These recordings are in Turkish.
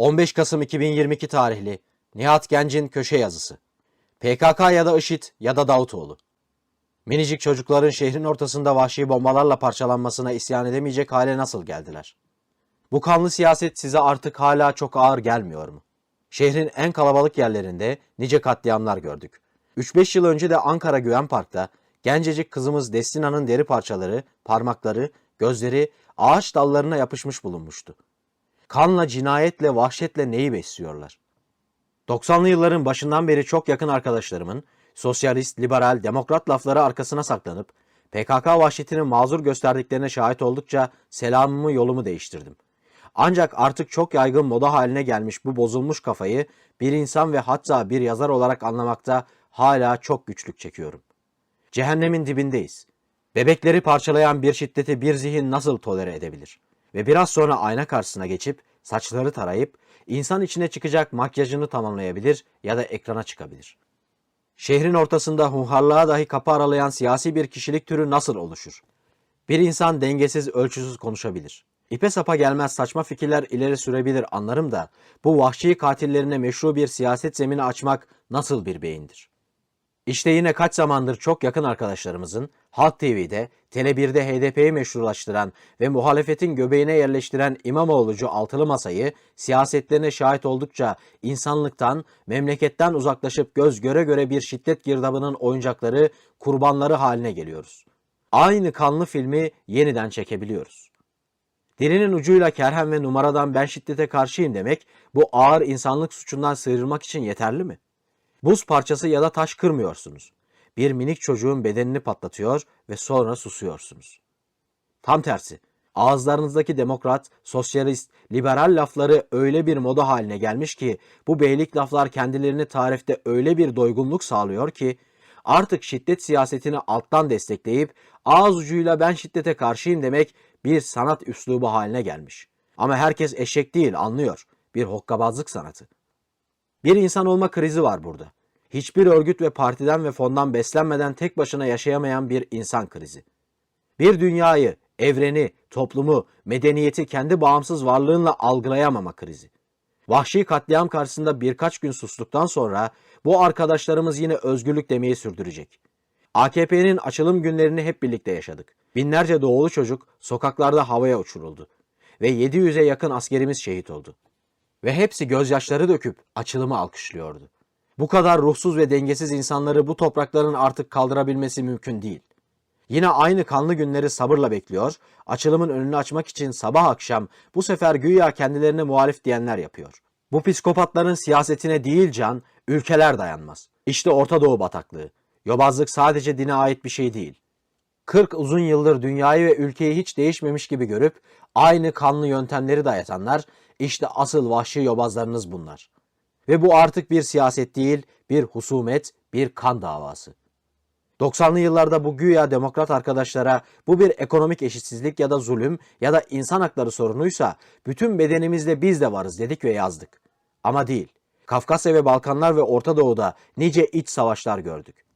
15 Kasım 2022 tarihli Nihat Genc'in köşe yazısı. PKK ya da IŞİD ya da Davutoğlu. Minicik çocukların şehrin ortasında vahşi bombalarla parçalanmasına isyan edemeyecek hale nasıl geldiler? Bu kanlı siyaset size artık hala çok ağır gelmiyor mu? Şehrin en kalabalık yerlerinde nice katliamlar gördük. 3-5 yıl önce de Ankara Güven Park'ta gencecik kızımız Destina'nın deri parçaları, parmakları, gözleri ağaç dallarına yapışmış bulunmuştu. Kanla, cinayetle, vahşetle neyi besliyorlar? 90'lı yılların başından beri çok yakın arkadaşlarımın sosyalist, liberal, demokrat lafları arkasına saklanıp PKK vahşetini mazur gösterdiklerine şahit oldukça selamımı yolumu değiştirdim. Ancak artık çok yaygın moda haline gelmiş bu bozulmuş kafayı bir insan ve hatta bir yazar olarak anlamakta hala çok güçlük çekiyorum. Cehennemin dibindeyiz. Bebekleri parçalayan bir şiddeti bir zihin nasıl tolere edebilir? Ve biraz sonra ayna karşısına geçip saçları tarayıp insan içine çıkacak makyajını tamamlayabilir ya da ekrana çıkabilir. Şehrin ortasında hunharlığa dahi kapı aralayan siyasi bir kişilik türü nasıl oluşur? Bir insan dengesiz, ölçüsüz konuşabilir. İpe sapa gelmez saçma fikirler ileri sürebilir anlarım da bu vahşi katillerine meşru bir siyaset zemini açmak nasıl bir beyindir? İşte yine kaç zamandır çok yakın arkadaşlarımızın Halk TV'de, Tele1'de HDP'yi meşrulaştıran ve muhalefetin göbeğine yerleştiren İmamoğlu'cu altılı masayı siyasetlerine şahit oldukça insanlıktan, memleketten uzaklaşıp göz göre göre bir şiddet girdabının oyuncakları, kurbanları haline geliyoruz. Aynı kanlı filmi yeniden çekebiliyoruz. Dilinin ucuyla kerhem ve numaradan ben şiddete karşıyım demek bu ağır insanlık suçundan sıyrılmak için yeterli mi? Buz parçası ya da taş kırmıyorsunuz. Bir minik çocuğun bedenini patlatıyor ve sonra susuyorsunuz. Tam tersi. Ağızlarınızdaki demokrat, sosyalist, liberal lafları öyle bir moda haline gelmiş ki bu beylik laflar kendilerini tarifte öyle bir doygunluk sağlıyor ki artık şiddet siyasetini alttan destekleyip ağız ucuyla ben şiddete karşıyım demek bir sanat üslubu haline gelmiş. Ama herkes eşek değil anlıyor. Bir hokkabazlık sanatı. Bir insan olma krizi var burada. Hiçbir örgüt ve partiden ve fondan beslenmeden tek başına yaşayamayan bir insan krizi. Bir dünyayı, evreni, toplumu, medeniyeti kendi bağımsız varlığınla algılayamama krizi. Vahşi katliam karşısında birkaç gün sustuktan sonra bu arkadaşlarımız yine özgürlük demeyi sürdürecek. AKP'nin açılım günlerini hep birlikte yaşadık. Binlerce doğulu çocuk sokaklarda havaya uçuruldu ve 700'e yakın askerimiz şehit oldu ve hepsi gözyaşları döküp açılımı alkışlıyordu. Bu kadar ruhsuz ve dengesiz insanları bu toprakların artık kaldırabilmesi mümkün değil. Yine aynı kanlı günleri sabırla bekliyor, açılımın önünü açmak için sabah akşam bu sefer güya kendilerine muhalif diyenler yapıyor. Bu psikopatların siyasetine değil can, ülkeler dayanmaz. İşte Orta Doğu bataklığı. Yobazlık sadece dine ait bir şey değil. 40 uzun yıldır dünyayı ve ülkeyi hiç değişmemiş gibi görüp aynı kanlı yöntemleri dayatanlar işte asıl vahşi yobazlarınız bunlar. Ve bu artık bir siyaset değil, bir husumet, bir kan davası. 90'lı yıllarda bu güya demokrat arkadaşlara bu bir ekonomik eşitsizlik ya da zulüm ya da insan hakları sorunuysa bütün bedenimizle biz de varız dedik ve yazdık. Ama değil. Kafkasya ve Balkanlar ve Orta Doğu'da nice iç savaşlar gördük.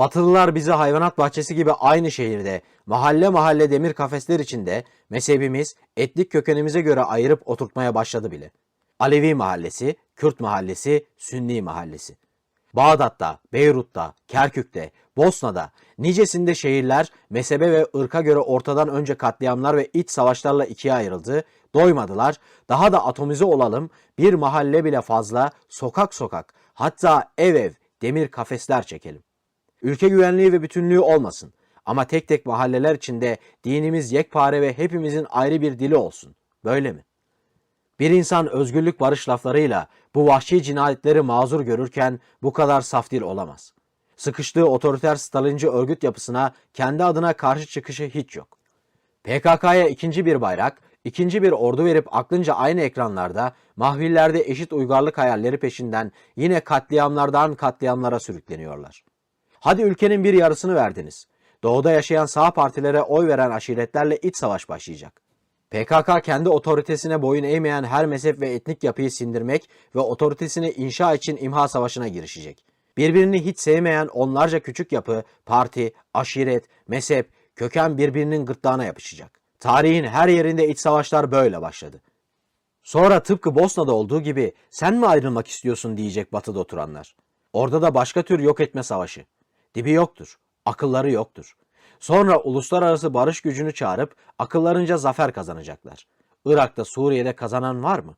Batılılar bizi hayvanat bahçesi gibi aynı şehirde, mahalle mahalle demir kafesler içinde mezhebimiz, etnik kökenimize göre ayırıp oturtmaya başladı bile. Alevi mahallesi, Kürt mahallesi, Sünni mahallesi. Bağdat'ta, Beyrut'ta, Kerkük'te, Bosna'da, nicesinde şehirler mezhebe ve ırka göre ortadan önce katliamlar ve iç savaşlarla ikiye ayrıldı, doymadılar, daha da atomize olalım, bir mahalle bile fazla, sokak sokak, hatta ev ev demir kafesler çekelim. Ülke güvenliği ve bütünlüğü olmasın. Ama tek tek mahalleler içinde dinimiz yekpare ve hepimizin ayrı bir dili olsun. Böyle mi? Bir insan özgürlük barış laflarıyla bu vahşi cinayetleri mazur görürken bu kadar saf dil olamaz. Sıkıştığı otoriter Stalinci örgüt yapısına kendi adına karşı çıkışı hiç yok. PKK'ya ikinci bir bayrak, ikinci bir ordu verip aklınca aynı ekranlarda, mahvillerde eşit uygarlık hayalleri peşinden yine katliamlardan katliamlara sürükleniyorlar. Hadi ülkenin bir yarısını verdiniz. Doğuda yaşayan sağ partilere oy veren aşiretlerle iç savaş başlayacak. PKK kendi otoritesine boyun eğmeyen her mezhep ve etnik yapıyı sindirmek ve otoritesini inşa için imha savaşına girişecek. Birbirini hiç sevmeyen onlarca küçük yapı, parti, aşiret, mezhep, köken birbirinin gırtlağına yapışacak. Tarihin her yerinde iç savaşlar böyle başladı. Sonra tıpkı Bosna'da olduğu gibi sen mi ayrılmak istiyorsun diyecek batıda oturanlar. Orada da başka tür yok etme savaşı. Dibi yoktur, akılları yoktur. Sonra uluslararası barış gücünü çağırıp akıllarınca zafer kazanacaklar. Irak'ta, Suriye'de kazanan var mı?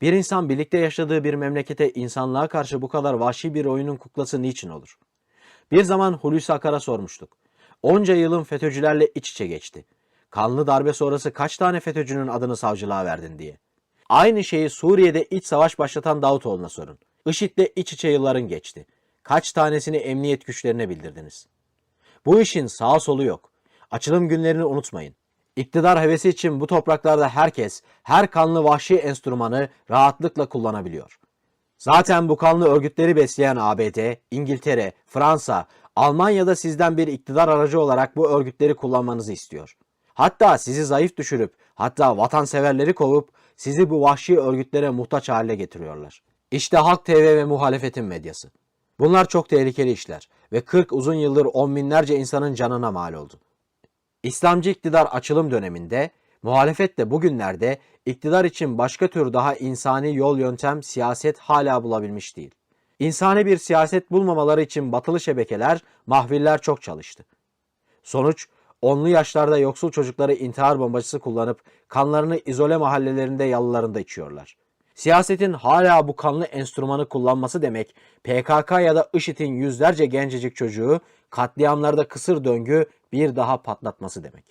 Bir insan birlikte yaşadığı bir memlekete insanlığa karşı bu kadar vahşi bir oyunun kuklası niçin olur? Bir zaman Hulusi Akar'a sormuştuk. Onca yılın FETÖ'cülerle iç içe geçti. Kanlı darbe sonrası kaç tane FETÖ'cünün adını savcılığa verdin diye. Aynı şeyi Suriye'de iç savaş başlatan Davutoğlu'na sorun. IŞİD'le iç içe yılların geçti. Kaç tanesini emniyet güçlerine bildirdiniz? Bu işin sağ solu yok. Açılım günlerini unutmayın. İktidar hevesi için bu topraklarda herkes her kanlı vahşi enstrümanı rahatlıkla kullanabiliyor. Zaten bu kanlı örgütleri besleyen ABD, İngiltere, Fransa, Almanya'da sizden bir iktidar aracı olarak bu örgütleri kullanmanızı istiyor. Hatta sizi zayıf düşürüp, hatta vatanseverleri kovup sizi bu vahşi örgütlere muhtaç hale getiriyorlar. İşte Halk TV ve muhalefetin medyası. Bunlar çok tehlikeli işler ve 40 uzun yıldır on binlerce insanın canına mal oldu. İslamcı iktidar açılım döneminde, muhalefet de bugünlerde iktidar için başka tür daha insani yol yöntem siyaset hala bulabilmiş değil. İnsani bir siyaset bulmamaları için batılı şebekeler, mahviller çok çalıştı. Sonuç, onlu yaşlarda yoksul çocukları intihar bombacısı kullanıp kanlarını izole mahallelerinde yalılarında içiyorlar. Siyasetin hala bu kanlı enstrümanı kullanması demek, PKK ya da IŞİD'in yüzlerce gencecik çocuğu katliamlarda kısır döngü bir daha patlatması demek.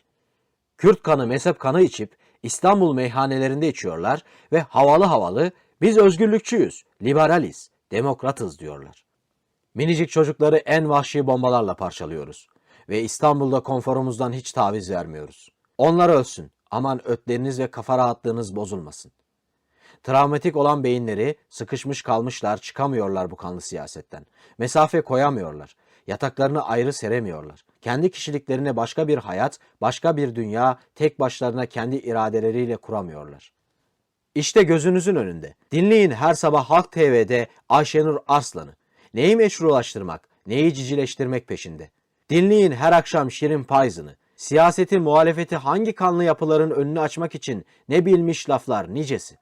Kürt kanı, mezhep kanı içip İstanbul meyhanelerinde içiyorlar ve havalı havalı biz özgürlükçüyüz, liberaliz, demokratız diyorlar. Minicik çocukları en vahşi bombalarla parçalıyoruz ve İstanbul'da konforumuzdan hiç taviz vermiyoruz. Onlar ölsün, aman ötleriniz ve kafa rahatlığınız bozulmasın. Travmatik olan beyinleri sıkışmış kalmışlar, çıkamıyorlar bu kanlı siyasetten. Mesafe koyamıyorlar. Yataklarını ayrı seremiyorlar. Kendi kişiliklerine başka bir hayat, başka bir dünya tek başlarına kendi iradeleriyle kuramıyorlar. İşte gözünüzün önünde. Dinleyin her sabah Halk TV'de Ayşenur Arslan'ı. Neyi meşrulaştırmak, neyi cicileştirmek peşinde. Dinleyin her akşam Şirin Payzın'ı. Siyaseti, muhalefeti hangi kanlı yapıların önünü açmak için ne bilmiş laflar nicesi.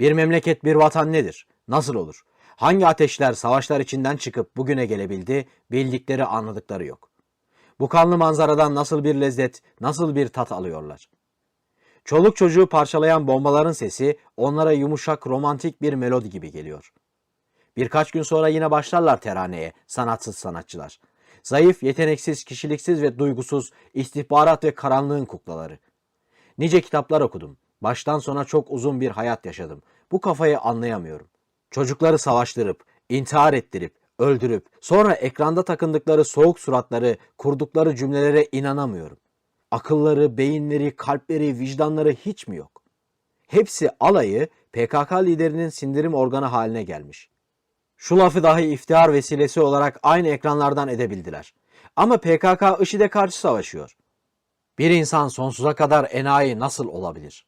Bir memleket, bir vatan nedir? Nasıl olur? Hangi ateşler, savaşlar içinden çıkıp bugüne gelebildi, bildikleri, anladıkları yok. Bu kanlı manzaradan nasıl bir lezzet, nasıl bir tat alıyorlar? Çoluk çocuğu parçalayan bombaların sesi onlara yumuşak, romantik bir melodi gibi geliyor. Birkaç gün sonra yine başlarlar teraneye, sanatsız sanatçılar. Zayıf, yeteneksiz, kişiliksiz ve duygusuz, istihbarat ve karanlığın kuklaları. Nice kitaplar okudum. Baştan sona çok uzun bir hayat yaşadım. Bu kafayı anlayamıyorum. Çocukları savaştırıp, intihar ettirip, öldürüp, sonra ekranda takındıkları soğuk suratları, kurdukları cümlelere inanamıyorum. Akılları, beyinleri, kalpleri, vicdanları hiç mi yok? Hepsi alayı PKK liderinin sindirim organı haline gelmiş. Şu lafı dahi iftihar vesilesi olarak aynı ekranlardan edebildiler. Ama PKK IŞİD'e karşı savaşıyor. Bir insan sonsuza kadar enayi nasıl olabilir?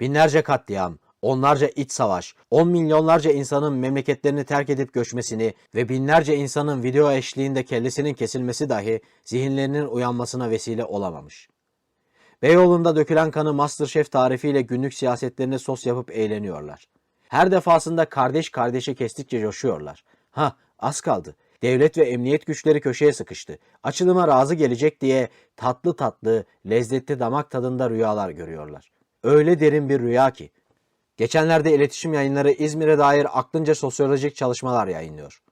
Binlerce katliam, onlarca iç savaş, on milyonlarca insanın memleketlerini terk edip göçmesini ve binlerce insanın video eşliğinde kellesinin kesilmesi dahi zihinlerinin uyanmasına vesile olamamış. Beyoğlu'nda dökülen kanı Masterchef tarifiyle günlük siyasetlerine sos yapıp eğleniyorlar. Her defasında kardeş kardeşi kestikçe coşuyorlar. Ha, az kaldı. Devlet ve emniyet güçleri köşeye sıkıştı. Açılıma razı gelecek diye tatlı tatlı, lezzetli damak tadında rüyalar görüyorlar. Öyle derin bir rüya ki. Geçenlerde iletişim yayınları İzmir'e dair aklınca sosyolojik çalışmalar yayınlıyor.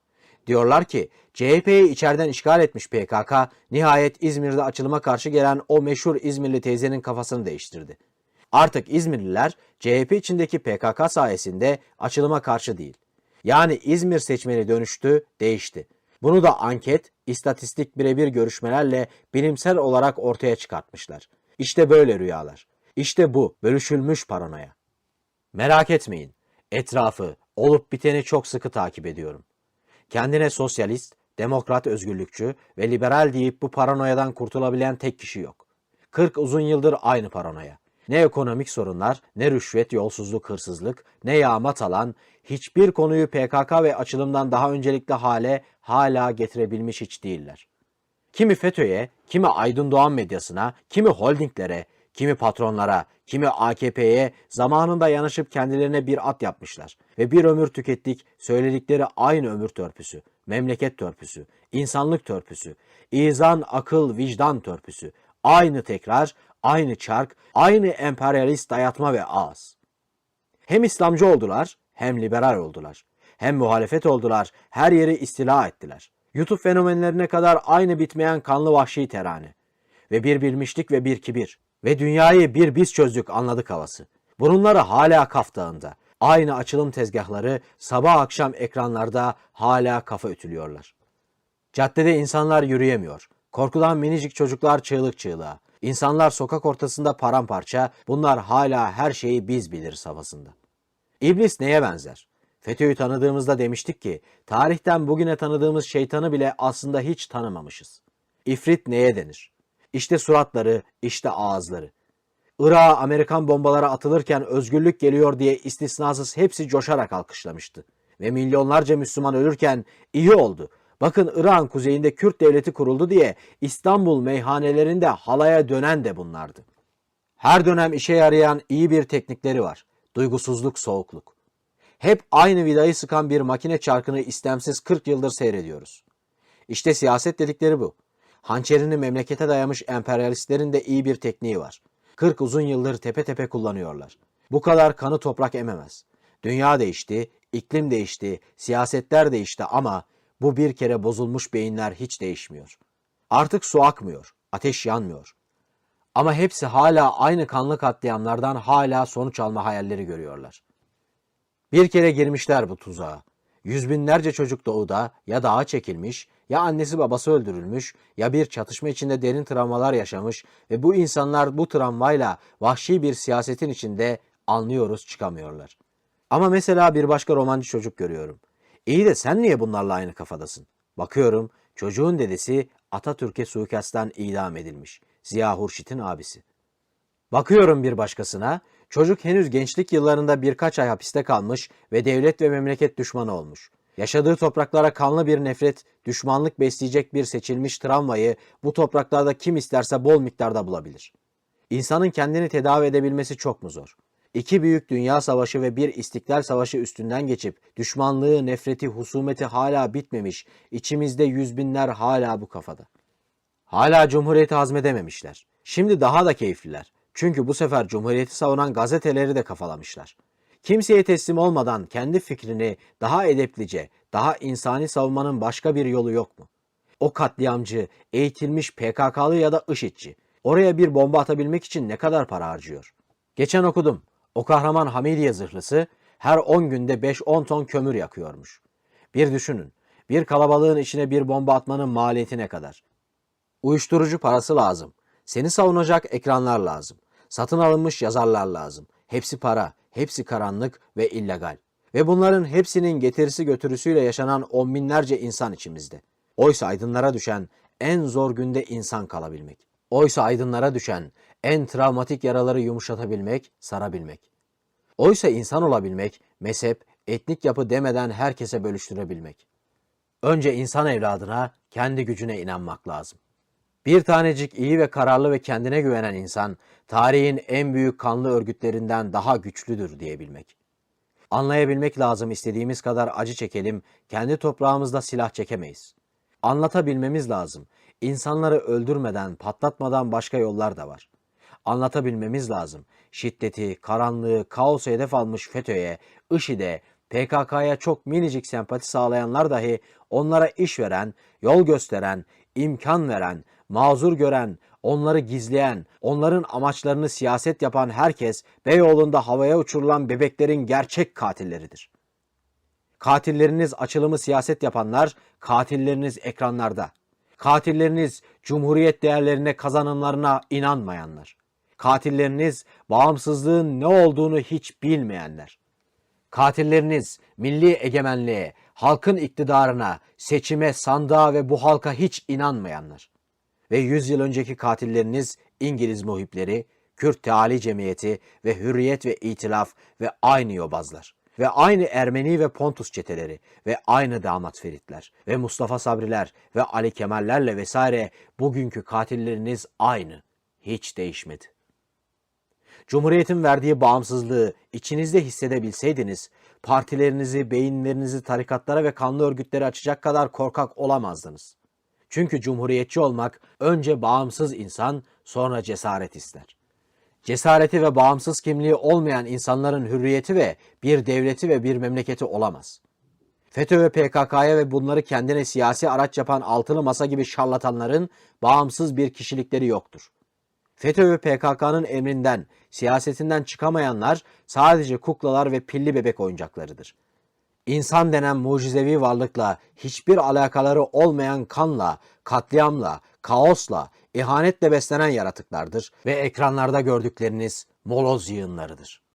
Diyorlar ki CHP'yi içeriden işgal etmiş PKK nihayet İzmir'de açılıma karşı gelen o meşhur İzmirli teyzenin kafasını değiştirdi. Artık İzmirliler CHP içindeki PKK sayesinde açılıma karşı değil. Yani İzmir seçmeni dönüştü, değişti. Bunu da anket, istatistik birebir görüşmelerle bilimsel olarak ortaya çıkartmışlar. İşte böyle rüyalar. İşte bu bölüşülmüş paranoya. Merak etmeyin. Etrafı, olup biteni çok sıkı takip ediyorum. Kendine sosyalist, demokrat özgürlükçü ve liberal deyip bu paranoyadan kurtulabilen tek kişi yok. 40 uzun yıldır aynı paranoya. Ne ekonomik sorunlar, ne rüşvet, yolsuzluk, hırsızlık, ne yağma talan, hiçbir konuyu PKK ve açılımdan daha öncelikli hale hala getirebilmiş hiç değiller. Kimi FETÖ'ye, kimi Aydın Doğan medyasına, kimi holdinglere, kimi patronlara, kimi AKP'ye zamanında yanaşıp kendilerine bir at yapmışlar. Ve bir ömür tükettik, söyledikleri aynı ömür törpüsü, memleket törpüsü, insanlık törpüsü, izan, akıl, vicdan törpüsü. Aynı tekrar, aynı çark, aynı emperyalist dayatma ve ağız. Hem İslamcı oldular, hem liberal oldular. Hem muhalefet oldular, her yeri istila ettiler. YouTube fenomenlerine kadar aynı bitmeyen kanlı vahşi terane. Ve bir bilmişlik ve bir kibir. Ve dünyayı bir biz çözdük anladık havası. Bunları hala kaftağında. Aynı açılım tezgahları sabah akşam ekranlarda hala kafa ütülüyorlar. Caddede insanlar yürüyemiyor. Korkudan minicik çocuklar çığlık çığlığa. İnsanlar sokak ortasında paramparça, bunlar hala her şeyi biz biliriz havasında. İblis neye benzer? FETÖ'yü tanıdığımızda demiştik ki, tarihten bugüne tanıdığımız şeytanı bile aslında hiç tanımamışız. İfrit neye denir? İşte suratları, işte ağızları. Irak'a Amerikan bombaları atılırken özgürlük geliyor diye istisnasız hepsi coşarak alkışlamıştı. Ve milyonlarca Müslüman ölürken iyi oldu. Bakın Irak'ın kuzeyinde Kürt devleti kuruldu diye İstanbul meyhanelerinde halaya dönen de bunlardı. Her dönem işe yarayan iyi bir teknikleri var. Duygusuzluk, soğukluk. Hep aynı vidayı sıkan bir makine çarkını istemsiz 40 yıldır seyrediyoruz. İşte siyaset dedikleri bu. Hançerini memlekete dayamış emperyalistlerin de iyi bir tekniği var. 40 uzun yıldır tepe tepe kullanıyorlar. Bu kadar kanı toprak ememez. Dünya değişti, iklim değişti, siyasetler değişti ama bu bir kere bozulmuş beyinler hiç değişmiyor. Artık su akmıyor, ateş yanmıyor. Ama hepsi hala aynı kanlı katliamlardan hala sonuç alma hayalleri görüyorlar. Bir kere girmişler bu tuzağa. Yüz binlerce çocuk doğuda ya dağa çekilmiş, ya annesi babası öldürülmüş, ya bir çatışma içinde derin travmalar yaşamış ve bu insanlar bu travmayla vahşi bir siyasetin içinde anlıyoruz çıkamıyorlar. Ama mesela bir başka romancı çocuk görüyorum. İyi de sen niye bunlarla aynı kafadasın? Bakıyorum çocuğun dedesi Atatürk'e suikastten idam edilmiş. Ziya Hurşit'in abisi. Bakıyorum bir başkasına, çocuk henüz gençlik yıllarında birkaç ay hapiste kalmış ve devlet ve memleket düşmanı olmuş. Yaşadığı topraklara kanlı bir nefret, düşmanlık besleyecek bir seçilmiş travmayı bu topraklarda kim isterse bol miktarda bulabilir. İnsanın kendini tedavi edebilmesi çok mu zor? İki büyük dünya savaşı ve bir istiklal savaşı üstünden geçip düşmanlığı, nefreti, husumeti hala bitmemiş, içimizde yüz binler hala bu kafada. Hala Cumhuriyeti hazmedememişler. Şimdi daha da keyifliler. Çünkü bu sefer Cumhuriyeti savunan gazeteleri de kafalamışlar. Kimseye teslim olmadan kendi fikrini daha edeplice, daha insani savunmanın başka bir yolu yok mu? O katliamcı, eğitilmiş PKK'lı ya da IŞİD'ci. Oraya bir bomba atabilmek için ne kadar para harcıyor? Geçen okudum. O kahraman Hamidiye zırhlısı her 10 günde 5-10 ton kömür yakıyormuş. Bir düşünün. Bir kalabalığın içine bir bomba atmanın maliyeti ne kadar? Uyuşturucu parası lazım. Seni savunacak ekranlar lazım. Satın alınmış yazarlar lazım. Hepsi para, hepsi karanlık ve illegal. Ve bunların hepsinin getirisi götürüsüyle yaşanan on binlerce insan içimizde. Oysa aydınlara düşen en zor günde insan kalabilmek. Oysa aydınlara düşen en travmatik yaraları yumuşatabilmek, sarabilmek. Oysa insan olabilmek, mezhep, etnik yapı demeden herkese bölüştürebilmek. Önce insan evladına, kendi gücüne inanmak lazım. Bir tanecik iyi ve kararlı ve kendine güvenen insan, tarihin en büyük kanlı örgütlerinden daha güçlüdür diyebilmek. Anlayabilmek lazım istediğimiz kadar acı çekelim, kendi toprağımızda silah çekemeyiz. Anlatabilmemiz lazım. İnsanları öldürmeden, patlatmadan başka yollar da var. Anlatabilmemiz lazım. Şiddeti, karanlığı, kaosu hedef almış FETÖ'ye, IŞİD'e, PKK'ya çok minicik sempati sağlayanlar dahi onlara iş veren, yol gösteren, imkan veren, mazur gören, onları gizleyen, onların amaçlarını siyaset yapan herkes Beyoğlu'nda havaya uçurulan bebeklerin gerçek katilleridir. Katilleriniz açılımı siyaset yapanlar, katilleriniz ekranlarda. Katilleriniz cumhuriyet değerlerine, kazanımlarına inanmayanlar. Katilleriniz bağımsızlığın ne olduğunu hiç bilmeyenler. Katilleriniz milli egemenliğe, halkın iktidarına, seçime, sandığa ve bu halka hiç inanmayanlar. Ve 100 yıl önceki katilleriniz İngiliz muhipleri, Kürt Teali Cemiyeti ve Hürriyet ve İtilaf ve aynı yobazlar. Ve aynı Ermeni ve Pontus çeteleri ve aynı damat Feritler ve Mustafa Sabriler ve Ali Kemallerle vesaire bugünkü katilleriniz aynı. Hiç değişmedi. Cumhuriyetin verdiği bağımsızlığı içinizde hissedebilseydiniz, partilerinizi, beyinlerinizi tarikatlara ve kanlı örgütlere açacak kadar korkak olamazdınız. Çünkü cumhuriyetçi olmak önce bağımsız insan, sonra cesaret ister. Cesareti ve bağımsız kimliği olmayan insanların hürriyeti ve bir devleti ve bir memleketi olamaz. FETÖ ve PKK'ya ve bunları kendine siyasi araç yapan altılı masa gibi şarlatanların bağımsız bir kişilikleri yoktur. FETÖ ve PKK'nın emrinden, siyasetinden çıkamayanlar sadece kuklalar ve pilli bebek oyuncaklarıdır. İnsan denen mucizevi varlıkla hiçbir alakaları olmayan kanla, katliamla, kaosla, ihanetle beslenen yaratıklardır ve ekranlarda gördükleriniz moloz yığınlarıdır.